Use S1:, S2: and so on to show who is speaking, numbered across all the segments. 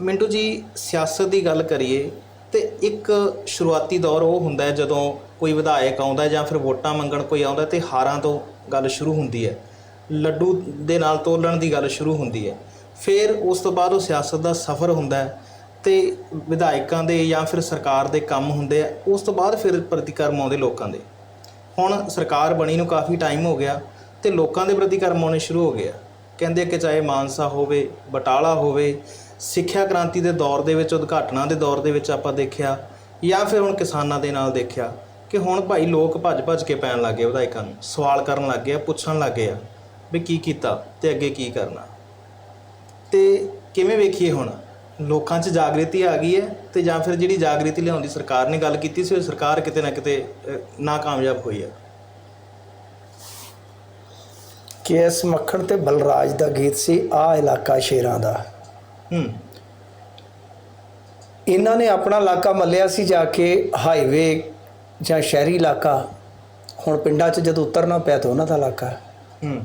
S1: ਮਿੰਟੂ ਜੀ, ਸਿਆਸਤ ਦੀ ਗੱਲ ਕਰੀਏ ਤੇ ਇੱਕ ਸ਼ੁਰੂਆਤੀ ਦੌਰ ਉਹ ਹੁੰਦਾ ਹੈ ਜਦੋਂ ਕੋਈ ਵਿਧਾਇਕ ਆਉਂਦਾ ਜਾਂ ਫਿਰ ਵੋਟਾਂ ਮੰਗਣ ਕੋਈ ਆਉਂਦਾ ਤੇ ਹਾਰਾਂ ਤੋਂ ਗੱਲ ਸ਼ੁਰੂ ਹੁੰਦੀ ਹੈ। ਲੱਡੂ ਦੇ ਨਾਲ ਤੋਲਣ ਦੀ ਗੱਲ ਸ਼ੁਰੂ ਹੁੰਦੀ ਹੈ। ਫਿਰ ਉਸ ਤੋਂ ਬਾਅਦ ਉਹ ਸਿਆਸਤ ਦਾ ਸਫ਼ਰ ਹੁੰਦਾ ਹੈ ਤੇ ਵਿਧਾਇਕਾਂ ਦੇ ਜਾਂ ਫਿਰ ਸਰਕਾਰ ਦੇ ਕੰਮ ਹੁੰਦੇ ਆ, ਉਸ ਤੋਂ ਬਾਅਦ ਫਿਰ ਪ੍ਰਤੀਕਰਮ ਆਉਂਦੇ ਲੋਕਾਂ ਦੇ। ਹੁਣ ਸਰਕਾਰ ਬਣੀ ਨੂੰ ਕਾਫੀ ਟਾਈਮ ਹੋ ਗਿਆ ਤੇ ਲੋਕਾਂ ਦੇ ਪ੍ਰਤੀਕਰਮ ਆਉਣੇ ਸ਼ੁਰੂ ਹੋ ਗਏ ਆ। ਕਹਿੰਦੇ ਕਿ ਚਾਹੇ ਮਾਨਸਾ ਹੋਵੇ, ਬਟਾਲਾ ਹੋਵੇ ਸਿੱਖਿਆ ਕ੍ਰਾਂਤੀ ਦੇ ਦੌਰ ਦੇ ਵਿੱਚ, ਉਦਘਾਟਨਾਂ ਦੇ ਦੌਰ ਦੇ ਵਿੱਚ ਆਪਾਂ ਦੇਖਿਆ ਜਾਂ ਫਿਰ ਹੁਣ ਕਿਸਾਨਾਂ ਦੇ ਨਾਲ ਦੇਖਿਆ ਕਿ ਹੁਣ ਭਾਈ ਲੋਕ ਭੱਜ-ਭੱਜ ਕੇ ਪੈਣ ਲੱਗੇ ਵਿਧਾਇਕਾਂ ਨੂੰ, ਸਵਾਲ ਕਰਨ ਲੱਗੇ ਆ, ਪੁੱਛਣ ਲੱਗੇ ਆ ਵੀ ਕੀ ਕੀਤਾ ਤੇ ਅੱਗੇ ਕੀ ਕਰਨਾ। ਤੇ ਕਿਵੇਂ ਵੇਖੀਏ ਹੁਣ? ਲੋਕਾਂ 'ਚ ਜਾਗ੍ਰਿਤੀ ਆ ਗਈ ਹੈ ਤੇ ਜਾਂ ਫਿਰ ਜਿਹੜੀ ਜਾਗ੍ਰਿਤੀ ਲਿਆਉਣ ਦੀ ਸਰਕਾਰ ਨੇ ਗੱਲ ਕੀਤੀ ਸੀ, ਉਹ ਸਰਕਾਰ ਕਿਤੇ ਨਾ ਕਿਤੇ ਨਾਕਾਮਯਾਬ ਹੋਈ ਹੈ।
S2: ਕੇਐਸ ਮੱਖਣ ਤੇ ਬਲਰਾਜ ਦਾ ਗੀਤ ਸੀ ਆ ਇਲਾਕਾ ਸ਼ੇਰਾਂ ਦਾ।
S1: ਹੂੰ।
S2: ਇਹਨਾਂ ਨੇ ਆਪਣਾ ਇਲਾਕਾ ਮੱਲਿਆ ਸੀ ਜਾ ਕੇ ਹਾਈਵੇ ਜਾਂ ਸ਼ਹਿਰੀ ਇਲਾਕਾ। ਹੁਣ ਪਿੰਡਾਂ 'ਚ ਜਦੋਂ ਉਤਰਨਾ ਪਿਆ ਤਾਂ ਉਹਨਾਂ ਦਾ ਇਲਾਕਾ।
S1: ਹੂੰ।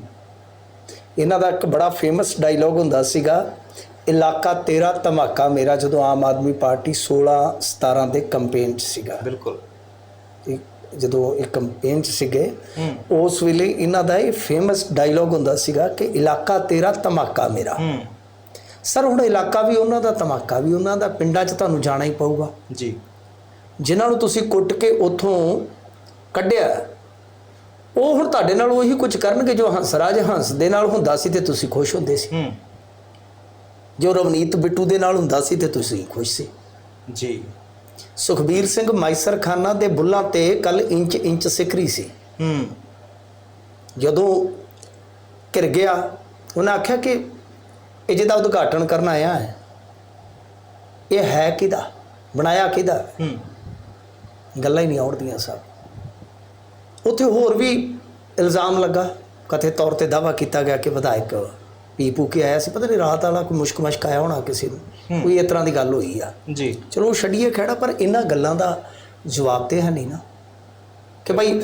S2: ਇਹਨਾਂ ਦਾ ਇੱਕ ਬੜਾ ਫੇਮਸ ਡਾਇਲੋਗ ਹੁੰਦਾ ਸੀਗਾ ਇਲਾਕਾ ਤੇਰਾ ਧਮਾਕਾ ਮੇਰਾ ਜਦੋਂ ਆਮ ਆਦਮੀ ਪਾਰਟੀ 16 17 ਦੇ ਕੈਂਪੇਨ 'ਚ ਸੀਗਾ।
S1: ਬਿਲਕੁਲ।
S2: ਜਦੋਂ ਇਹ ਕੈਂਪੇਨ 'ਚ ਸੀਗੇ ਉਸ ਵੇਲੇ ਇਹਨਾਂ ਦਾ ਇਹ ਫੇਮਸ ਡਾਇਲੋਗ ਹੁੰਦਾ ਸੀਗਾ ਕਿ ਇਲਾਕਾ ਤੇਰਾ ਧਮਾਕਾ ਮੇਰਾ।
S1: ਹੂੰ।
S2: ਸਰ ਹੁਣ ਇਲਾਕਾ ਵੀ ਉਹਨਾਂ ਦਾ ਧਮਾਕਾ ਵੀ ਉਹਨਾਂ ਦਾ ਪਿੰਡਾਂ 'ਚ ਤੁਹਾਨੂੰ ਜਾਣਾ ਹੀ ਪਊਗਾ।
S1: ਜੀ।
S2: ਜਿਨ੍ਹਾਂ ਨੂੰ ਤੁਸੀਂ ਕੁੱਟ ਕੇ ਉੱਥੋਂ ਕੱਢਿਆ ਉਹ ਹੁਣ ਤੁਹਾਡੇ ਨਾਲ ਉਹੀ ਕੁਝ ਕਰਨਗੇ ਜੋ ਹੰਸਰਾਜ ਹੰਸ ਦੇ ਨਾਲ ਹੁੰਦਾ ਸੀ ਤੇ ਤੁਸੀਂ ਖੁਸ਼ ਹੁੰਦੇ ਸੀ।
S1: ਹੂੰ।
S2: ਜੋ ਰਵਨੀਤ ਬਿੱਟੂ ਦੇ ਨਾਲ ਹੁੰਦਾ ਸੀ ਤੇ ਤੁਸੀਂ ਖੁਸ਼ ਸੀ।
S1: ਜੀ।
S2: ਸੁਖਬੀਰ ਸਿੰਘ ਮਾਈਸਰ ਖਾਨਾ ਦੇ ਬੁੱਲਾਂ ਤੇ ਕੱਲ ਇੰਚ ਇੰਚ ਸਿਕਰੀ ਸੀ।
S1: ਹੂੰ।
S2: ਜਦੋਂ ਘਿਰ ਗਿਆ ਉਹਨਾਂ ਆਖਿਆ ਕਿ ਇਹ ਜਿਹਦਾ ਉਦਘਾਟਨ ਕਰਨ ਆਇਆ ਹੈ ਇਹ ਹੈ ਕਿਹਦਾ? ਬਣਾਇਆ ਕਿਹਦਾ?
S1: ਹੂੰ।
S2: ਗੱਲਾਂ ਹੀ ਨਹੀਂ ਆਉਣਦੀਆਂ ਸਭ। ਉੱਥੇ ਹੋਰ ਵੀ ਇਲਜ਼ਾਮ ਲੱਗਾ। ਕਥੇ ਤੌਰ ਤੇ ਦਾਵਾ ਕੀਤਾ ਗਿਆ ਕਿ ਵਿਧਾਇਕ ਪੀ ਪੂ ਕੇ ਆਇਆ ਸੀ। ਪਤਾ ਨਹੀਂ ਰਾਤ ਵਾਲਾ ਕੋਈ ਮੁਸ਼ਕ ਮਸ਼ਕ ਆਇਆ ਹੋਣਾ ਕਿਸੇ ਨੂੰ। ਕੋਈ ਇਸ ਤਰ੍ਹਾਂ ਦੀ ਗੱਲ ਹੋਈ ਆ।
S1: ਜੀ।
S2: ਚਲੋ ਛੱਡੀਏ ਖੜਾ ਪਰ ਇਹਨਾਂ ਗੱਲਾਂ ਦਾ ਜਵਾਬ ਤੇ ਹੈ ਨਹੀਂ ਨਾ। ਕਿ ਭਾਈ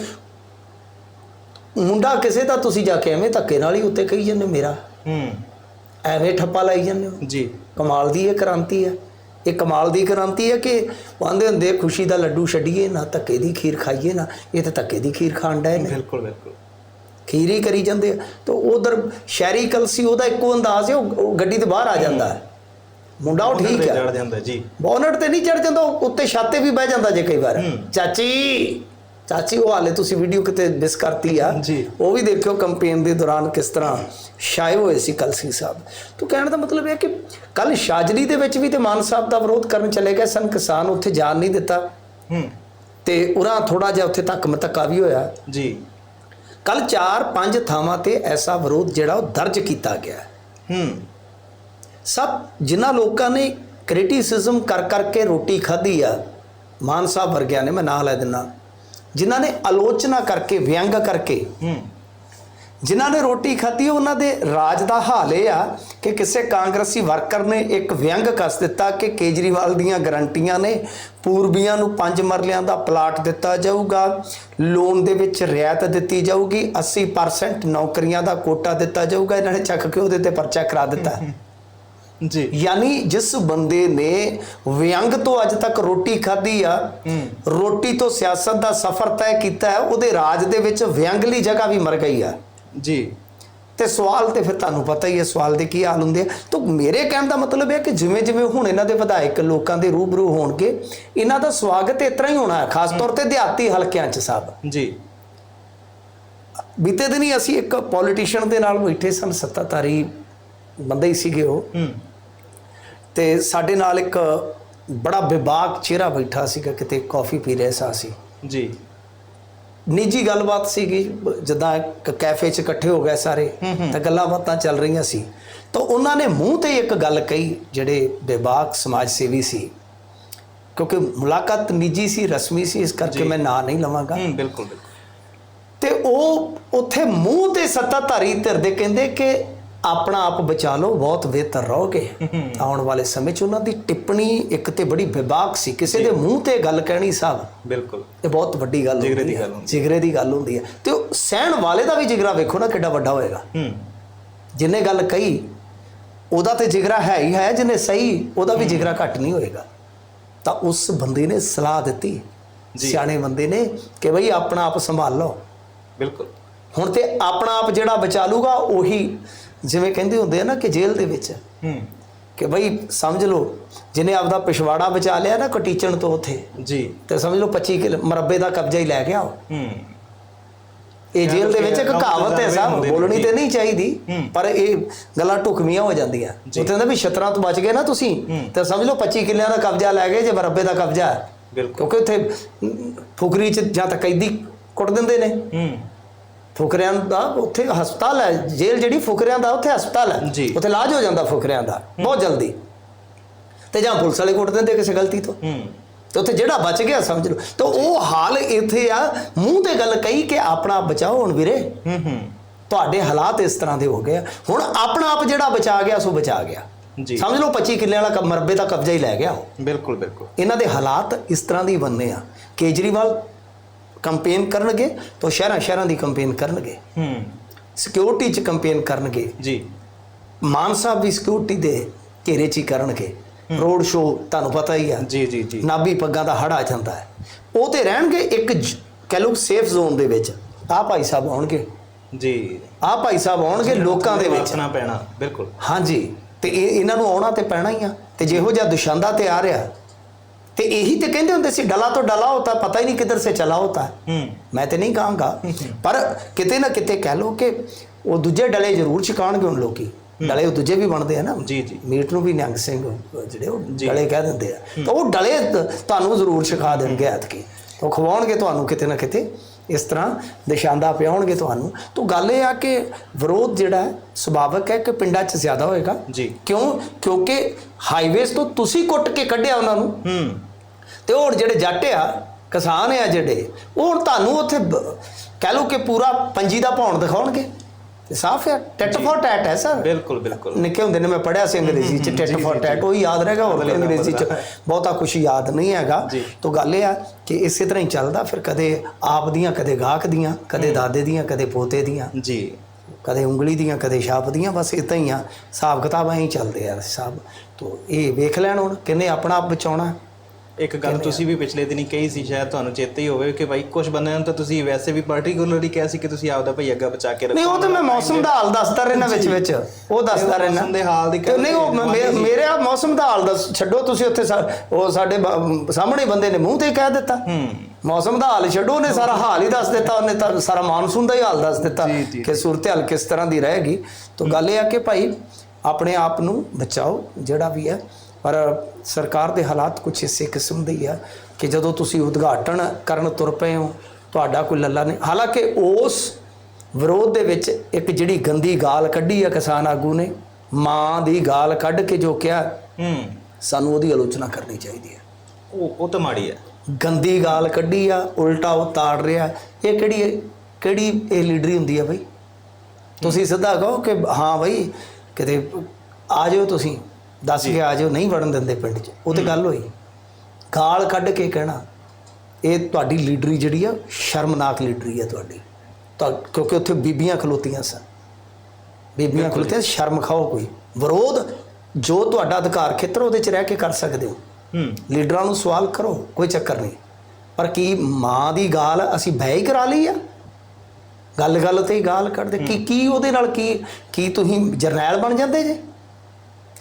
S2: ਮੁੰਡਾ ਕਿਸੇ ਦਾ ਤੁਸੀਂ ਜਾ ਕੇ ਐਵੇਂ ਧੱਕੇ ਨਾਲ ਹੀ ਉੱਤੇ ਕਹੀ ਜਾਂਦੇ ਮੇਰਾ।
S1: ਹੂੰ।
S2: ਐਵੇਂ ਠੱਪਾ ਲਾਈ ਜਾਂਦੇ ਹੋ?
S1: ਜੀ।
S2: ਕਮਾਲ ਦੀ ਇਹ ਕ੍ਰਾਂਤੀ ਹੈ। ਇਹ ਕਮਾਲ ਦੀ ਕ੍ਰਾਂਤੀ ਹੈ ਕਿ ਆਂਦੇ ਹੁੰਦੇ ਖੁਸ਼ੀ ਦਾ ਲੱਡੂ ਛੱਡੀਏ ਨਾ ਧੱਕੇ ਦੀ ਖੀਰ ਖਾਈਏ ਨਾ ਇਹ ਤਾਂ ਧੱਕੇ ਦੀ ਖੀਰ ਖਾਣ ਡਏ ਨੇ।
S1: ਬਿਲਕੁਲ ਬਿਲਕੁਲ।
S2: ਖੀਰ ਕਰੀ ਜਾਂਦੇ ਤਾਂ ਉਧਰ ਸ਼ਹਿਰੀ ਕਲਸੀ ਉਹਦਾ ਇੱਕੋ ਅੰਦਾਜ਼ ਹੈ ਉਹ ਗੱਡੀ ਦੇ ਬਾਹਰ ਆ ਜਾਂਦਾ ਹੈ। ਮੁੰਡਾ ਉਹ ਠੀਕ ਹੈ।
S1: ਚੜ ਜਾਂਦਾ ਜੀ।
S2: ਬੋਨਟ ਤੇ ਨਹੀਂ ਚੜ ਜਾਂਦਾ ਉੱਤੇ ਛੱਤ ਵੀ ਬਹਿ ਜਾਂਦਾ ਜੇ ਕਈ ਵਾਰ। ਚਾਚੀ ਚਾਚੀ ਉਹ ਹਾਲੇ ਤੁਸੀਂ ਵੀਡੀਓ ਕਿਤੇ ਮਿਸ ਕਰਤੀ ਆ। ਉਹ ਵੀ ਦੇਖਿਓ ਕੰਪੇਨ ਦੇ ਦੌਰਾਨ ਕਿਸ ਤਰ੍ਹਾਂ ਛਾਏ ਹੋਏ ਸੀ ਕਲਸੀ ਸਾਹਿਬ। ਤੋਂ ਕਹਿਣ ਦਾ ਮਤਲਬ ਇਹ ਹੈ ਕਿ ਕੱਲ ਸ਼ਾਜਲੀ ਦੇ ਵਿੱਚ ਵੀ ਤੇ ਮਾਨ ਸਾਹਿਬ ਦਾ ਵਿਰੋਧ ਕਰਨ ਚਲੇ ਗਏ ਸਨ ਕਿਸਾਨ ਉੱਥੇ ਜਾਣ ਨਹੀਂ ਦਿੱਤਾ।
S1: ਹੂੰ।
S2: ਤੇ ਉਰਾਂ ਥੋੜਾ ਜਿਹਾ ਉੱਥੇ ਤੱਕ ਮਤਕਾ ਵੀ ਹੋਇਆ।
S1: ਜੀ।
S2: ਕੱਲ 4-5 ਥਾਵਾਂ ਤੇ ਐਸਾ ਵਿਰੋਧ ਜਿਹੜਾ ਉਹ ਦਰਜ ਕੀਤਾ ਗਿਆ। ਹੈ।
S1: ਹੂੰ
S2: ਸਭ ਜਿਨ੍ਹਾਂ ਲੋਕਾਂ ਨੇ ਕ੍ਰਿਟਿਸਿਜ਼ਮ ਕਰ ਕਰਕੇ ਰੋਟੀ ਖਾਧੀ ਆ ਮਾਨ ਸਾਹਿਬ ਵਰਗਿਆਂ ਨੇ ਮੈਂ ਨਾਂ ਲੈ ਦਿੰਨਾ ਜਿਨ੍ਹਾਂ ਨੇ ਆਲੋਚਨਾ ਕਰਕੇ ਵਿਅੰਗ ਕਰਕੇ
S1: ਹੂੰ।
S2: ਜਿਨ੍ਹਾਂ ਨੇ ਰੋਟੀ ਖਾਧੀ ਉਹਨਾਂ ਦੇ ਰਾਜ ਦਾ ਹਾਲ ਇਹ ਆ ਕਿ ਕਿਸੇ ਕਾਂਗਰਸੀ ਵਰਕਰ ਨੇ ਇੱਕ ਵਿਅੰਗ ਕੱਸ ਦਿੱਤਾ ਕਿ ਕੇਜਰੀਵਾਲ ਦੀਆਂ ਗਰੰਟੀਆਂ ਨੇ ਪੂਰਬੀਆਂ ਨੂੰ ਪੰਜ ਮਰਲਿਆਂ ਦਾ ਪਲਾਟ ਦਿੱਤਾ ਜਾਊਗਾ ਲੋਨ ਦੇ ਵਿੱਚ ਰਿਆਇਤ ਦਿੱਤੀ ਜਾਊਗੀ 80% ਨੌਕਰੀਆਂ ਦਾ ਕੋਟਾ ਦਿੱਤਾ ਜਾਊਗਾ ਇਹਨਾਂ ਨੇ ਚੱਕ ਕੇ ਉਹਦੇ ਤੇ ਪਰਚਾ ਕਰਾ ਦਿੱਤਾ।
S1: ਜੀ।
S2: ਯਾਨੀ ਜਿਸ ਬੰਦੇ ਨੇ ਵਿਅੰਗ ਤੋਂ ਅੱਜ ਤੱਕ ਰੋਟੀ ਖਾਧੀ ਆ ਰੋਟੀ ਤੋਂ ਸਿਆਸਤ ਦਾ ਸਫ਼ਰ ਤੈਅ ਕੀਤਾ ਹੈ ਉਹਦੇ ਰਾਜ ਦੇ ਵਿੱਚ ਵਿਅੰਗਲੀ ਜਗ੍ਹਾ ਵੀ ਮਰ ਗਈ ਆ।
S1: ਜੀ।
S2: ਤੇ ਸਵਾਲ ਤੇ ਫਿਰ ਤੁਹਾਨੂੰ ਪਤਾ ਹੀ ਹੈ ਸਵਾਲ ਦੇ ਕੀ ਹਾਲ ਹੁੰਦੇ ਆ। ਤਾਂ ਮੇਰੇ ਕਹਿਣ ਦਾ ਮਤਲਬ ਹੈ ਕਿ ਜਿਵੇਂ ਜਿਵੇਂ ਹੁਣ ਇਹਨਾਂ ਦੇ ਵਿਧਾਇਕ ਲੋਕਾਂ ਦੇ ਰੂਬਰੂ ਹੋਣਗੇ ਇਹਨਾਂ ਦਾ ਸਵਾਗਤ ਇਸ ਤਰ੍ਹਾਂ ਹੀ ਹੋਣਾ ਹੈ ਖਾਸ ਤੌਰ ਤੇ ਦਿਹਾਤੀ ਹਲਕਿਆਂ 'ਚ ਸਾਹਿਬ।
S1: ਜੀ।
S2: ਬੀਤੇ ਦਿਨ ਹੀ ਅਸੀਂ ਇੱਕ ਪੋਲੀਟੀਸ਼ੀਅਨ ਦੇ ਨਾਲ ਬੈਠੇ ਸਨ ਸੱਤਾਧਾਰੀ ਬੰਦੇ ਹੀ ਸੀਗੇ ਉਹ। ਤੇ ਸਾਡੇ ਨਾਲ ਇੱਕ ਬੜਾ ਵਿਵਾਕ ਚਿਹਰਾ ਬੈਠਾ ਸੀਗਾ ਕਿਤੇ ਕਾਫੀ ਪੀ ਰਿਹਾ ਸਾਂ ਅਸੀਂ।
S1: ਜੀ।
S2: ਨਿੱਜੀ ਗੱਲਬਾਤ ਸੀਗੀ ਜਦਾਂ ਇੱਕ ਕੈਫੇ 'ਚ ਇਕੱਠੇ ਹੋ ਗਏ ਸਾਰੇ ਤਾਂ ਗੱਲਾਂ ਬਾਤਾਂ ਚੱਲ ਰਹੀਆਂ ਸੀ। ਤਾਂ ਉਹਨਾਂ ਨੇ ਮੂੰਹ ਤੇ ਇੱਕ ਗੱਲ ਕਹੀ ਜਿਹੜੇ ਵਿਵਾਕ ਸਮਾਜ ਸੇਵੀ ਸੀ। ਕਿਉਂਕਿ ਮੁਲਾਕਾਤ ਨਿੱਜੀ ਸੀ ਰਸਮੀ ਸੀ ਇਸ ਕਰਕੇ ਮੈਂ ਨਾਂ ਨਹੀਂ ਲਵਾਂਗਾ।
S1: ਹੂੰ ਬਿਲਕੁਲ ਬਿਲਕੁਲ।
S2: ਤੇ ਉਹ ਉੱਥੇ ਮੂੰਹ ਤੇ ਸੱਤਾਧਾਰੀ ਧਿਰ ਦੇ ਕਹਿੰਦੇ ਕਿ ਆਪਣਾ ਆਪ ਬਚਾ ਲਓ ਬਹੁਤ ਬਿਹਤਰ ਰਹੋਗੇ। ਆਉਣ ਵਾਲੇ ਸਮੇਂ 'ਚ ਉਹਨਾਂ ਦੀ ਟਿੱਪਣੀ ਇੱਕ ਤੇ ਬੜੀ ਵਿਵਾਕ ਸੀ ਕਿਸੇ ਦੇ ਮੂੰਹ ਤੇ ਗੱਲ ਕਹਿਣੀ ਸਾਹਿਬ
S1: ਬਿਲਕੁਲ।
S2: ਇਹ ਬਹੁਤ ਵੱਡੀ ਗੱਲ ਹੁੰਦੀ ਹੈ। ਜਿਗਰੇ ਦੀ ਗੱਲ ਹੁੰਦੀ ਹੈ। ਤੇ ਸਹਿਣ ਵਾਲੇ ਦਾ ਵੀ ਜਿਗਰਾ ਵੇਖੋ ਨਾ ਕਿੱਡਾ ਵੱਡਾ ਹੋਏਗਾ। ਜਿੰਨੇ ਗੱਲ ਕਹੀ ਉਹਦਾ ਤੇ ਜਿਗਰਾ ਹੈ ਹੀ ਹੈ ਜਿਹਨੇ ਸਹੀ ਉਹਦਾ ਵੀ ਜਿਗਰਾ ਘੱਟ ਨਹੀਂ ਹੋਏਗਾ। ਤਾਂ ਉਸ ਬੰਦੇ ਨੇ ਸਲਾਹ ਦਿੱਤੀ। ਸਿਆਣੇ ਬੰਦੇ ਨੇ ਕਿ ਬਈ ਆਪਣਾ ਆਪ ਸੰਭਾਲ ਲਓ।
S1: ਬਿਲਕੁਲ।
S2: ਹੁਣ ਤੇ ਆਪਣਾ ਆਪ ਜਿਹੜਾ ਬਚਾ ਲੂਗਾ ਉਹੀ ਜਿਵੇਂ ਕਹਿੰਦੇ ਹੁੰਦੇ ਆ ਨਾ ਕਿ ਜੇਲ੍ਹ ਦੇ ਵਿੱਚ
S1: ਹੂੰ।
S2: ਕਿ ਬਈ ਸਮਝ ਲਓ ਜਿਹਨੇ ਆਪਦਾ ਪਿਛਵਾੜਾ ਬਚਾ ਲਿਆ ਨਾ ਕਟੀਚਣ ਤੋਂ ਉੱਥੇ
S1: ਜੀ।
S2: ਤੇ ਸਮਝ ਲਓ 25 ਕਿਲੋ ਮਰਬੇ ਦਾ ਕਬਜ਼ਾ ਹੀ ਲੈ ਗਿਆ ਉਹ
S1: ਹੂੰ।
S2: ਇਹ ਜੇਲ੍ਹ ਦੇ ਵਿੱਚ ਇੱਕ ਕਹਾਵਤ ਹੈ ਸਾਹਿਬ
S1: ਨੇ,
S2: ਬੋਲਣੀ। ਤੇ ਨਹੀਂ ਚਾਹੀਦੀ। ਪਰ ਇਹ ਗੱਲਾਂ ਢੁਕਵੀਆਂ ਹੋ ਜਾਂਦੀਆਂ। ਉੱਥੇ ਕਹਿੰਦਾ ਵੀ ਛਤਰਾਂ ਤੋਂ ਬਚ ਗਏ ਨਾ ਤੁਸੀਂ। ਤੇ ਸਮਝ ਲਓ 25 ਕਿੱਲਿਆਂ ਦਾ ਕਬਜ਼ਾ ਲੈ ਗਏ ਜੇ ਮਰਬੇ ਦਾ ਕਬਜ਼ਾ। ਹੈ
S1: ਬਿਲਕੁਲ।
S2: ਕਿਉਂਕਿ ਉੱਥੇ ਫੁਕਰੀ ਚ ਜਾਂ ਤਾਂ ਕੈਦੀ ਕੁੱਟ ਦਿੰਦੇ ਨੇ।
S1: ਹੂੰ।
S2: ਫੁਕਰਿਆਂ ਦਾ ਉੱਥੇ ਹਸਪਤਾਲ ਹੈ ਜੇਲ੍ਹ ਜਿਹੜੀ ਫੁਕਰਿਆਂ ਦਾ ਉੱਥੇ ਹਸਪਤਾਲ ਹੈ। ਉੱਥੇ ਇਲਾਜ ਹੋ ਜਾਂਦਾ ਫੁਕਰਿਆਂ ਦਾ ਬਹੁਤ ਜਲਦੀ। ਤੇ ਜਾਂ ਪੁਲਿਸ ਵਾਲੇ ਕੁੱਟ ਦਿੰਦੇ ਕਿਸੇ ਗਲਤੀ ਤੋਂ। ਤੇ ਉੱਥੇ ਜਿਹੜਾ ਬਚ ਗਿਆ ਸਮਝ ਲਓ। ਤਾਂ ਉਹ ਹਾਲ ਇੱਥੇ ਆ ਮੂੰਹ ਤੇ ਗੱਲ ਕਹੀ ਕਿ ਆਪਣਾ ਆਪ ਬਚਾਓ ਹੁਣ ਵੀਰੇ।
S1: ਹੂੰ ਹੂੰ।
S2: ਤੁਹਾਡੇ ਹਾਲਾਤ ਇਸ ਤਰ੍ਹਾਂ ਦੇ ਹੋ ਗਏ। ਹੁਣ ਆਪਣਾ ਆਪ ਜਿਹੜਾ ਬਚਾ ਗਿਆ ਸੋ ਬਚਾ ਗਿਆ।
S1: ਜੀ।
S2: ਸਮਝ ਲਓ 25 ਕਿੱਲਿਆਂ ਵਾਲਾ ਮਰਬੇ ਦਾ ਕਬਜ਼ਾ ਹੀ ਲੈ ਗਿਆ
S1: ਬਿਲਕੁਲ ਬਿਲਕੁਲ।
S2: ਇਹਨਾਂ ਦੇ ਹਾਲਾਤ ਇਸ ਤਰ੍ਹਾਂ ਦੇ ਹੀ ਬਣਨੇ ਆ। ਕੇਜਰੀਵਾਲ ਕੰਪੇਨ ਕਰਨਗੇ ਤਾਂ ਸ਼ਹਿਰਾਂ ਸ਼ਹਿਰਾਂ ਦੀ ਕੰਪੇਨ ਕਰਨਗੇ।
S1: ਹੂੰ।
S2: ਸਿਕਿਉਰਿਟੀ 'ਚ ਕੰਪੇਨ ਕਰਨਗੇ।
S1: ਜੀ।
S2: ਮਾਨ ਸਾਹਿਬ ਵੀ ਸਿਕਿਉਰਿਟੀ ਦੇ ਘੇਰੇ 'ਚ ਹੀ ਕਰਨਗੇ। ਰੋਡ ਸ਼ੋ ਤੁਹਾਨੂੰ ਪਤਾ ਹੀ ਆ।
S1: ਜੀ ਜੀ ਜੀ।
S2: ਨਾਭੀ ਪੱਗਾਂ ਦਾ ਹੜ ਜਾਂਦਾ ਹੈ। ਉਹ ਤੇ ਰਹਿਣਗੇ ਇੱਕ ਕਹਿ ਲਓ ਸੇਫ ਜ਼ੋਨ ਦੇ ਵਿੱਚ। ਆ ਭਾਈ ਸਾਹਿਬ ਆਉਣਗੇ।
S1: ਜੀ।
S2: ਆ ਭਾਈ ਸਾਹਿਬ ਆਉਣਗੇ ਲੋਕਾਂ ਦੇ ਵਿੱਚ।
S1: ਪੈਣਾ ਬਿਲਕੁਲ।
S2: ਹਾਂਜੀ। ਤੇ ਇਹ ਇਹਨਾਂ ਨੂੰ ਆਉਣਾ ਤੇ ਪੈਣਾ ਹੀ ਆ। ਤੇ ਜਿਹੋ ਜਿਹਾ ਦੁਸ਼ੰਦਾ ਤੇ ਆ ਰਿਹਾ ਤੇ ਇਹੀ ਤੇ ਕਹਿੰਦੇ ਹੁੰਦੇ ਸੀ ਡਲਾ ਤੋਂ ਡਲਾ ਹੀ ਨਹੀਂ ਕਿੱਧਰ ਸੇ ਚਲਾ ਹੋਤਾ। ਹੈ।
S1: ਹੂੰ
S2: ਮੈਂ ਤੇ ਨਹੀਂ ਕਹਾਂਗਾ। ਪਰ ਕਿਤੇ ਨਾ ਕਿਤੇ ਕਹਿ ਲਓ ਕਿ ਉਹ ਦੂਜੇ ਡਲੇ ਜ਼ਰੂਰ ਛਕਾਣਗੇ ਹੁਣ ਲੋਕੀ। ਡਲੇ ਉਹ ਦੂਜੇ ਵੀ ਬਣਦੇ ਆ ਨਾ।
S1: ਜੀ ਜੀ।
S2: ਮੀਟ ਨੂੰ ਵੀ ਨਿਹੰਗ ਸਿੰਘ ਜਿਹੜੇ ਉਹ। ਡਲੇ ਕਹਿ ਦਿੰਦੇ ਆ। ਤਾਂ ਉਹ ਡਲੇ ਤੁਹਾਨੂੰ ਜ਼ਰੂਰ ਛਕਾ ਦੇਣਗੇ ਐਤਕੀ। ਉਹ ਖਵਾਉਣਗੇ ਤੁਹਾਨੂੰ ਕਿਤੇ ਨਾ ਕਿਤੇ। ਇਸ ਤਰ੍ਹਾਂ ਨਿਸ਼ਾਂਦਾ ਪਿਆਉਣਗੇ ਤੁਹਾਨੂੰ। ਤਾਂ ਗੱਲ ਇਹ ਆ ਕਿ ਵਿਰੋਧ ਜਿਹੜਾ ਸੁਭਾਵਕ ਹੈ ਕਿ ਪਿੰਡਾਂ 'ਚ ਜ਼ਿਆਦਾ ਹੋਏਗਾ?
S1: ਜੀ।
S2: ਕਿਉਂ? ਕਿਉਂਕਿ ਹਾਈਵੇਜ਼ ਤੋਂ ਤੁਸੀਂ ਕੁੱਟ ਕੇ ਕੱਢਿਆ ਉਹਨਾਂ ਨੂੰ।
S1: ਹੂੰ।
S2: ਤੇ ਉਹ ਹੁਣ ਜਿਹੜੇ ਜੱਟ ਆ ਕਿਸਾਨ ਆ ਜਿਹੜੇ ਉਹ ਤੁਹਾਨੂੰ ਉੱਥੇ ਕਹਿ ਲਓ ਕਿ ਪੂਰਾ ਪੰਜੀ ਦਾ ਭੌਣ ਦਿਖਾਉਣਗੇ। ਤੇ ਸਾਫ਼ ਹੈ ਟੈਟ ਫॉर ਟੈਟ ਹੈ ਸਰ।
S1: ਬਿਲਕੁਲ ਬਿਲਕੁਲ।
S2: ਨਿੱਕੇ ਹੁੰਦੇ ਨੇ ਮੈਂ ਪੜਿਆ ਸੀ ਅੰਗਰੇਜ਼ੀ ਚ ਟੈਟ ਫॉर ਟੈਟ ਉਹ ਯਾਦ ਰਹੇਗਾ ਹੋਰ ਅੰਗਰੇਜ਼ੀ ਚ। ਬਹੁਤਾ ਕੁਝ ਯਾਦ ਨਹੀਂ ਹੈਗਾ। ਤਾਂ ਗੱਲ ਇਹ ਆ ਕਿ ਇਸੇ ਤਰ੍ਹਾਂ ਹੀ ਚੱਲਦਾ ਫਿਰ ਕਦੇ ਆਪ ਦੀਆਂ ਕਦੇ ਗਾਹਕ ਦੀਆਂ ਕਦੇ ਦਾਦੇ ਦੀਆਂ ਕਦੇ ਪੋਤੇ ਦੀਆਂ।
S1: ਜੀ।
S2: ਕਦੇ ਉਂਗਲੀ ਦੀਆਂ ਕਦੇ ਛਾਪ ਦੀਆਂ ਬਸ ਇਦਾਂ ਹੀ ਆ। ਹਿਸਾਬ ਕਿਤਾਬ ਐਂ ਹੀ ਚੱਲਦੇ ਆ ਸਭ ਤੋਂ ਇਹ ਵੇਖ ਲੈਣ ਹੁਣ ਕਿੰਨੇ ਆਪਣਾ ਆਪ ਬਚਾਉਣਾ।
S1: ਇੱਕ ਗੱਲ ਤੁਸੀਂ ਵੀ ਪਿਛਲੇ ਦਿਨੀ ਕਹੀ ਸੀ ਸ਼ਾਇਦ ਤੁਹਾਨੂੰ ਚੇਤੇ ਹੀ ਹੋਵੇ ਕਿ ਭਾਈ ਕੁਝ ਬੰਦਿਆਂ ਨੂੰ ਤਾਂ ਤੁਸੀਂ ਵੈਸੇ ਵੀ ਪਾਰਟਿਕੂਲਰਲੀ ਕਿਹਾ ਸੀ ਕਿ ਤੁਸੀਂ ਆਪਦਾ ਭਈ ਅੱਗਾ ਬਚਾ ਕੇ ਰੱਖੋ।
S2: ਨਹੀਂ ਉਹ ਤਾਂ ਮੈਂ ਮੌਸਮ ਦਾ ਹਾਲ ਦੱਸਦਾ ਰਹਿਣਾ ਵਿੱਚ ਵਿੱਚ। ਉਹ ਦੱਸਦਾ ਰਹਿਣਾ
S1: ਮੌਸਮ ਦੇ ਹਾਲ ਦੀ
S2: ਨਹੀਂ ਉਹ ਮੇਰੇ ਆ ਮੌਸਮ ਦਾ ਹਾਲ ਦੱਸ ਛੱਡੋ ਤੁਸੀਂ ਉੱਥੇ ਉਹ ਸਾਡੇ ਸਾਹਮਣੇ ਬੰਦੇ ਨੇ ਮੂੰਹ ਤੇ ਕਹਿ ਦਿੱਤਾ।
S1: ਹੂੰ।
S2: ਮੌਸਮ ਦਾ ਹਾਲ ਛੱਡੋ ਉਹਨੇ ਸਾਰਾ ਹਾਲ ਹੀ ਦੱਸ ਦਿੱਤਾ ਉਹਨੇ ਤਾਂ ਸਾਰਾ ਮਾਨਸੂਨ ਦਾ ਹੀ ਹਾਲ ਦੱਸ ਦਿੱਤਾ। ਕਿ ਸੂਰਤ ਹਾਲ ਕਿਸ ਤਰ੍ਹਾਂ ਦੀ ਰਹੇਗੀ। ਤਾਂ ਗੱਲ ਇਹ ਆ ਕਿ ਭਾਈ ਆਪਣੇ ਆਪ ਨੂੰ ਬਚਾਓ ਜਿਹੜਾ ਵੀ ਹੈ। ਪਰ ਸਰਕਾਰ ਦੇ ਹਾਲਾਤ ਕੁਝ ਇਸੇ ਕਿਸਮ ਦੇ ਹੀ ਆ ਕਿ ਜਦੋਂ ਤੁਸੀਂ ਉਦਘਾਟਨ ਕਰਨ ਤੁਰ ਪਏ ਹੋ ਤੁਹਾਡਾ ਕੋਈ ਲੱਲਾ ਨਹੀਂ। ਹਾਲਾਂਕਿ ਉਸ ਵਿਰੋਧ ਦੇ ਵਿੱਚ ਇੱਕ ਜਿਹੜੀ ਗੰਦੀ ਗਾਲ ਕੱਢੀ ਆ ਕਿਸਾਨ ਆਗੂ ਨੇ ਮਾਂ ਦੀ ਗਾਲ ਕੱਢ ਕੇ ਜੋ ਕਿਹਾ
S1: ਹੂੰ।
S2: ਸਾਨੂੰ ਉਹਦੀ ਆਲੋਚਨਾ ਕਰਨੀ ਚਾਹੀਦੀ ਹੈ।
S1: ਉਹ ਉਹ ਤਾਂ ਮਾੜੀ ਹੈ।
S2: ਗੰਦੀ ਗਾਲ ਕੱਢੀ ਆ ਉਲਟਾ ਉਹ ਤਾੜ ਰਿਹਾ। ਇਹ ਕਿਹੜੀ? ਕਿਹੜੀ ਇਹ ਲੀਡਰੀ ਹੁੰਦੀ ਆ ਬਈ? ਤੁਸੀਂ ਸਿੱਧਾ ਕਹੋ ਕਿ ਹਾਂ ਬਈ ਕਿਤੇ ਆ ਜਾਓ ਤੁਸੀਂ। ਦੱਸ ਕੇ ਆ ਜਾਓ ਨਹੀਂ ਵੜਨ ਦਿੰਦੇ ਪਿੰਡ 'ਚ ਉਹ ਤੇ ਗੱਲ ਹੋਈ। ਗਾਲ ਕੱਢ ਕੇ ਕਹਿਣਾ ਇਹ ਤੁਹਾਡੀ ਲੀਡਰੀ ਜਿਹੜੀ ਆ ਸ਼ਰਮਨਾਕ ਲੀਡਰੀ ਆ ਤੁਹਾਡੀ। ਤਾਂ ਕਿਉਂਕਿ ਉੱਥੇ ਬੀਬੀਆਂ ਖਲੋਤੀਆਂ ਸਨ। ਬੀਬੀਆਂ ਖਲੋਤੀਆਂ ਸ਼ਰਮ ਖਾਓ ਕੋਈ। ਵਿਰੋਧ ਜੋ ਤੁਹਾਡਾ ਅਧਿਕਾਰ ਖੇਤਰ ਉਹਦੇ 'ਚ ਰਹਿ ਕੇ ਕਰ ਸਕਦੇ ਹੋ।
S1: ਹੂੰ।
S2: ਲੀਡਰਾਂ ਨੂੰ ਸਵਾਲ ਕਰੋ ਕੋਈ ਚੱਕਰ ਨਹੀਂ। ਪਰ ਕੀ ਮਾਂ ਦੀ ਗਾਲ ਅਸੀਂ ਬਹਿ ਹੀ ਕਰਾ ਲਈ ਆ? ਗੱਲ ਗੱਲ ਤੇ ਹੀ ਗਾਲ ਕੱਢਦੇ। ਕੀ ਕੀ ਉਹਦੇ ਨਾਲ ਕੀ ਕੀ ਤੁਸੀਂ ਜਰਨੈਲ ਬਣ ਜਾਂਦੇ ਜੇ?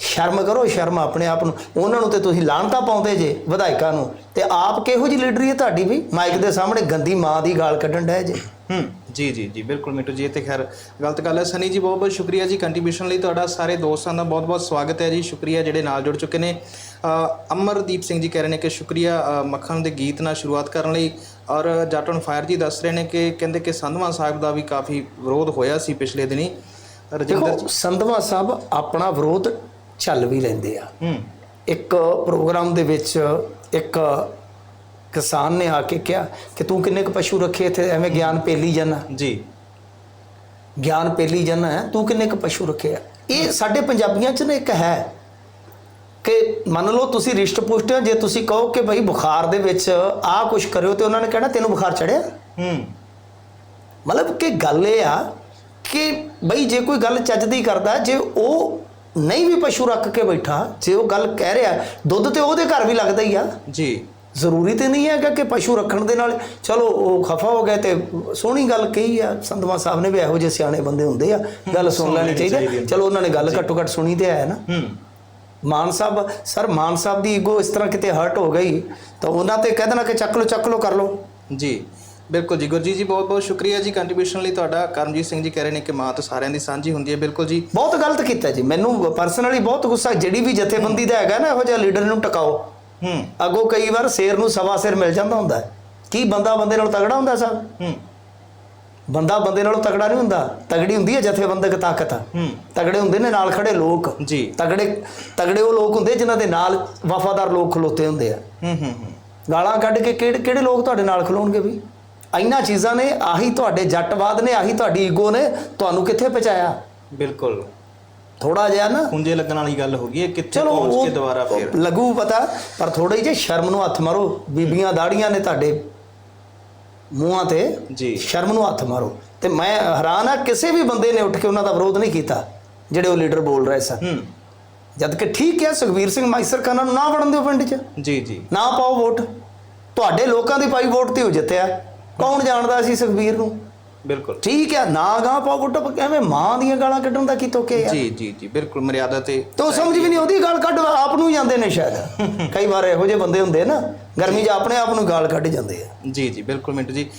S2: ਸ਼ਰਮ ਕਰੋ ਸ਼ਰਮ ਆਪਣੇ ਆਪ ਨੂੰ। ਉਹਨਾਂ ਨੂੰ ਤੇ ਤੁਸੀਂ ਲਾਹਣਤਾ ਪਾਉਂਦੇ ਜੇ ਵਿਧਾਇਕਾਂ ਨੂੰ। ਤੇ ਆਪ ਕਿਹੋ ਜੀ ਲੀਡਰੀ ਹੈ ਤੁਹਾਡੀ ਵੀ? ਮਾਈਕ ਦੇ ਸਾਹਮਣੇ ਗੰਦੀ ਮਾਂ ਦੀ ਗਾਲ ਕੱਢਣ ਡਏ ਜੇ।
S1: ਹੂੰ ਜੀ ਜੀ ਜੀ ਬਿਲਕੁਲ ਮਿੱਟੂ ਜੀ ਇਹ ਤੇ ਖੈਰ ਗਲਤ ਗੱਲ ਹੈ। ਸਨੀ ਜੀ ਬਹੁਤ ਬਹੁਤ ਸ਼ੁਕਰੀਆ ਜੀ ਕੰਟਰੀਬਿਊਸ਼ਨ ਲਈ। ਤੁਹਾਡਾ ਸਾਰੇ ਦੋਸਤਾਂ ਦਾ ਬਹੁਤ ਬਹੁਤ ਸਵਾਗਤ ਹੈ ਜੀ। ਸ਼ੁਕਰੀਆ ਜਿਹੜੇ ਨਾਲ ਜੁੜ ਚੁੱਕੇ ਨੇ। ਅਮਰਦੀਪ ਸਿੰਘ ਜੀ ਕਹਿ ਰਹੇ ਨੇ ਕਿ ਸ਼ੁਕਰੀਆ ਮੱਖਣ ਦੇ ਗੀਤ ਨਾਲ ਸ਼ੁਰੂਆਤ ਕਰਨ ਲਈ। ਔਰ ਜਾਟਨ ਫਾਇਰ ਜੀ ਦੱਸ ਰਹੇ ਨੇ ਕਿ ਕਹਿੰਦੇ ਕਿ ਸੰਧਵਾ ਸਾਹਿਬ ਦਾ ਵੀ ਕਾਫੀ ਵਿਰੋਧ ਹੋਇਆ ਸੀ ਪਿਛਲੇ ਦਿਨੀ। ਰਜਿੰਦਰ
S2: ਸੰਧਵਾ ਸਾਹਿਬ ਆਪਣਾ ਵਿਰੋਧ ਚੱਲ ਵੀ ਲੈਂਦੇ ਆ। ਇੱਕ ਪ੍ਰੋਗਰਾਮ ਦੇ ਵਿੱਚ ਇੱਕ ਕਿਸਾਨ ਨੇ ਆ ਕੇ ਕਿਹਾ ਕਿ ਤੂੰ ਕਿੰਨੇ ਕੁ ਪਸ਼ੂ ਰੱਖੇ ਇੱਥੇ? ਐਵੇਂ ਗਿਆਨ ਪੇਲੀ ਜਾਣਾ
S1: ਜੀ।
S2: ਗਿਆਨ ਪੇਲੀ ਜਾਣਾ ਹੈ ਤੂੰ ਕਿੰਨੇ ਕੁ ਪਸ਼ੂ ਰੱਖੇ ਆ? ਇਹ ਸਾਡੇ ਪੰਜਾਬੀਆਂ 'ਚ ਨਾ ਇੱਕ ਹੈ ਕਿ ਮੰਨ ਲਓ ਤੁਸੀਂ ਰਿਸ਼ਟ ਪੁਸ਼ਟ ਹੋ ਜੇ ਤੁਸੀਂ ਕਹੋ ਕਿ ਭਾਈ ਬੁਖਾਰ ਦੇ ਵਿੱਚ ਆਹ ਕੁਝ ਕਰਿਓ ਤੇ ਉਹਨਾਂ ਨੇ ਕਹਿਣਾ ਤੈਨੂੰ ਬੁਖਾਰ ਚੜਿਆ?
S1: ਹੂੰ।
S2: ਮਤਲਬ ਕਿ ਗੱਲ ਇਹ ਆ ਕਿ ਬਈ ਜੇ ਕੋਈ ਗੱਲ ਚੱਜ ਦੀ ਕਰਦਾ ਜੇ ਉਹ ਨਹੀਂ ਵੀ ਪਸ਼ੂ ਰੱਖ ਕੇ ਬੈਠਾ ਜੇ ਉਹ ਗੱਲ ਕਹਿ ਰਿਹਾ ਦੁੱਧ ਤੇ ਉਹਦੇ ਘਰ ਵੀ ਲੱਗਦਾ ਹੀ ਆ।
S1: ਜੀ।
S2: ਜ਼ਰੂਰੀ ਤੇ ਨਹੀਂ ਹੈਗਾ ਕਿ ਪਸ਼ੂ ਰੱਖਣ ਦੇ ਨਾਲ ਚਲੋ ਉਹ ਖਫਾ ਹੋ ਗਿਆ ਤੇ ਸੋਹਣੀ ਗੱਲ ਕਹੀ ਆ ਸੰਧਵਾ ਸਾਹਿਬ ਨੇ ਵੀ ਇਹੋ ਜਿਹੇ ਸਿਆਣੇ ਬੰਦੇ ਹੁੰਦੇ ਆ ਗੱਲ ਸੁਣ ਲੈਣੀ
S1: ਚਾਹੀਦੀ ਹੈ।
S2: ਚਲੋ ਉਹਨਾਂ ਨੇ ਗੱਲ ਘੱਟੋ ਘੱਟ ਸੁਣੀ ਤੇ ਆਇਆ ਨਾ।
S1: ਹੂੰ।
S2: ਮਾਨ ਸਾਹਿਬ ਸਰ ਮਾਨ ਸਾਹਿਬ ਦੀ ਈਗੋ ਇਸ ਤਰ੍ਹਾਂ ਕਿਤੇ ਹਰਟ ਹੋ ਗਈ ਤਾਂ ਉਹਨਾਂ ਤੇ ਕਹਿ ਦੇਣਾ ਕਿ ਚੱਕ ਲਓ ਚੱਕ ਲਓ ਕਰ ਲਓ।
S1: ਜੀ। ਬਿਲਕੁਲ ਜੀ ਗੁਰਜੀਤ ਜੀ ਬਹੁਤ ਬਹੁਤ ਸ਼ੁਕਰੀਆ ਜੀ ਕੰਟਰੀਬਿਊਸ਼ਨ ਲਈ ਤੁਹਾਡਾ। ਕਰਮਜੀਤ ਸਿੰਘ ਜੀ ਕਹਿ ਰਹੇ ਨੇ ਕਿ ਮਾਂ ਤਾਂ ਸਾਰਿਆਂ ਦੀ ਸਾਂਝੀ ਹੁੰਦੀ ਹੈ। ਬਿਲਕੁਲ ਜੀ।
S2: ਬਹੁਤ ਗਲਤ ਕੀਤਾ ਜੀ। ਮੈਨੂੰ ਪਰਸਨਲੀ ਬਹੁਤ ਗੁੱਸਾ ਜਿਹੜੀ ਵੀ ਜਥੇਬੰਦੀ ਦਾ ਹੈਗਾ ਨਾ ਇਹੋ ਜਿਹਾ ਲੀਡਰ ਨੂੰ ਟਿਕਾਓ।
S1: ਹੂੰ।
S2: ਅੱਗੋਂ ਕਈ ਵਾਰ ਸ਼ੇਰ ਨੂੰ ਸਵਾ ਸਿਰ ਮਿਲ ਜਾਂਦਾ ਹੁੰਦਾ ਹੈ। ਕੀ ਬੰਦਾ ਬੰਦੇ ਨਾਲ ਤਗੜਾ ਹੁੰਦਾ ਸਾਹਿਬ
S1: ਹੂੰ।
S2: ਬੰਦਾ ਬੰਦੇ ਨਾਲੋਂ ਤਗੜਾ ਨਹੀਂ ਹੁੰਦਾ। ਤਗੜੀ ਹੁੰਦੀ ਹੈ ਜਥੇਬੰਦਕ ਤਾਕਤ।
S1: ਹੂੰ।
S2: ਤਗੜੇ ਹੁੰਦੇ ਨੇ ਨਾਲ ਖੜੇ ਲੋਕ।
S1: ਜੀ।
S2: ਤਗੜੇ ਤਗੜੇ ਉਹ ਲੋਕ ਹੁੰਦੇ ਜਿਨ੍ਹਾਂ ਦੇ ਨਾਲ ਵਫਾਦਾਰ ਲੋਕ ਖਲੋਤੇ ਹੁੰਦੇ ਆ।
S1: ਹੂੰ ਹੂੰ ਹੂੰ।
S2: ਗਾਲਾਂ ਕੱਢ ਕੇ ਕਿਹੜੇ ਕਿਹੜੇ ਲੋਕ ਤੁਹਾਡੇ ਨਾਲ ਖਲੋਣਗੇ ਵੀ? ਇੰਨਾ ਚੀਜ਼ਾਂ ਨੇ ਆਹੀ ਤੁਹਾਡੇ ਜੱਟਵਾਦ ਨੇ ਆਹੀ ਤੁਹਾਡੀ ਈਗੋ ਨੇ ਤੁਹਾਨੂੰ ਕਿੱਥੇ ਪਹੁੰਚਾਇਆ?
S1: ਬਿਲਕੁਲ।
S2: ਥੋੜਾ ਜਿਹਾ ਨਾ
S1: ਖੁੰਝੇ ਲੱਗਣ ਵਾਲੀ ਗੱਲ ਹੋ ਗਈ ਹੈ ਕਿੱਥੇ
S2: ਚਲੋ
S1: ਪਹੁੰਚ ਕੇ ਦੁਬਾਰਾ ਫੇਰ?
S2: ਲੱਗੂ ਪਤਾ ਪਰ ਥੋੜੀ ਜਿਹੀ ਸ਼ਰਮ ਨੂੰ ਹੱਥ ਮਾਰੋ ਬੀਬੀਆਂ ਦਾੜੀਆਂ ਨੇ ਤੁਹਾਡੇ ਮੂੰਹਾਂ ਤੇ
S1: ਜੀ।
S2: ਸ਼ਰਮ ਨੂੰ ਹੱਥ ਮਾਰੋ। ਤੇ ਮੈਂ ਹੈਰਾਨ ਆ ਕਿਸੇ ਵੀ ਬੰਦੇ ਨੇ ਉੱਠ ਕੇ ਉਹਨਾਂ ਦਾ ਵਿਰੋਧ ਨਹੀਂ ਕੀਤਾ ਜਿਹੜੇ ਉਹ ਲੀਡਰ ਬੋਲ ਰਹੇ ਸਨ। ਜਦ ਕਿ ਠੀਕ ਹੈ ਸੁਖਵੀਰ ਸਿੰਘ ਮਾਈਸਰ ਖਾਨਾ ਨੂੰ ਨਾ ਵੜਨ ਦਿਓ ਪਿੰਡ 'ਚ।
S1: ਜੀ ਜੀ।
S2: ਨਾ ਪਾਓ ਵੋਟ। ਤੁਹਾਡੇ ਲੋਕਾਂ ਦੀ ਪਾਈ ਵੋਟ ਤੇ ਉਹ ਜਿੱਤਿਆ। ਕੌਣ ਜਾਣਦਾ ਸੀ ਸੁਖਵੀਰ ਨੂੰ?
S1: ਬਿਲਕੁਲ।
S2: ਠੀਕ ਹੈ ਨਾ ਗਾਂ ਵੋਟ ਪਰ ਐਵੇਂ ਮਾਂ ਦੀਆਂ ਗਾਲਾਂ ਕੱਢਣ ਦਾ ਕੀ ਤੋਕੇ ਆ
S1: ਜੀ ਜੀ ਜੀ ਬਿਲਕੁਲ ਮਰਿਆਦਾ ਤੇ
S2: ਤੋ ਸਮਝ ਵੀ ਨਹੀਂ ਉਹਦੀ ਗਾਲ ਕੱਢ ਆਪ ਨੂੰ ਜਾਂਦੇ ਨੇ ਸ਼ਾਇਦ। ਕਈ ਵਾਰ ਇਹੋ ਜਿਹੇ ਬੰਦੇ ਹੁੰਦੇ ਨਾ ਗਰਮੀ 'ਚ ਆਪਣੇ ਆਪ ਨੂੰ ਗਾਲ ਕੱਢ ਜਾਂਦੇ ਆ।
S1: ਜੀ ਜੀ ਬਿਲਕੁਲ ਮਿੰਟੂ ਜੀ।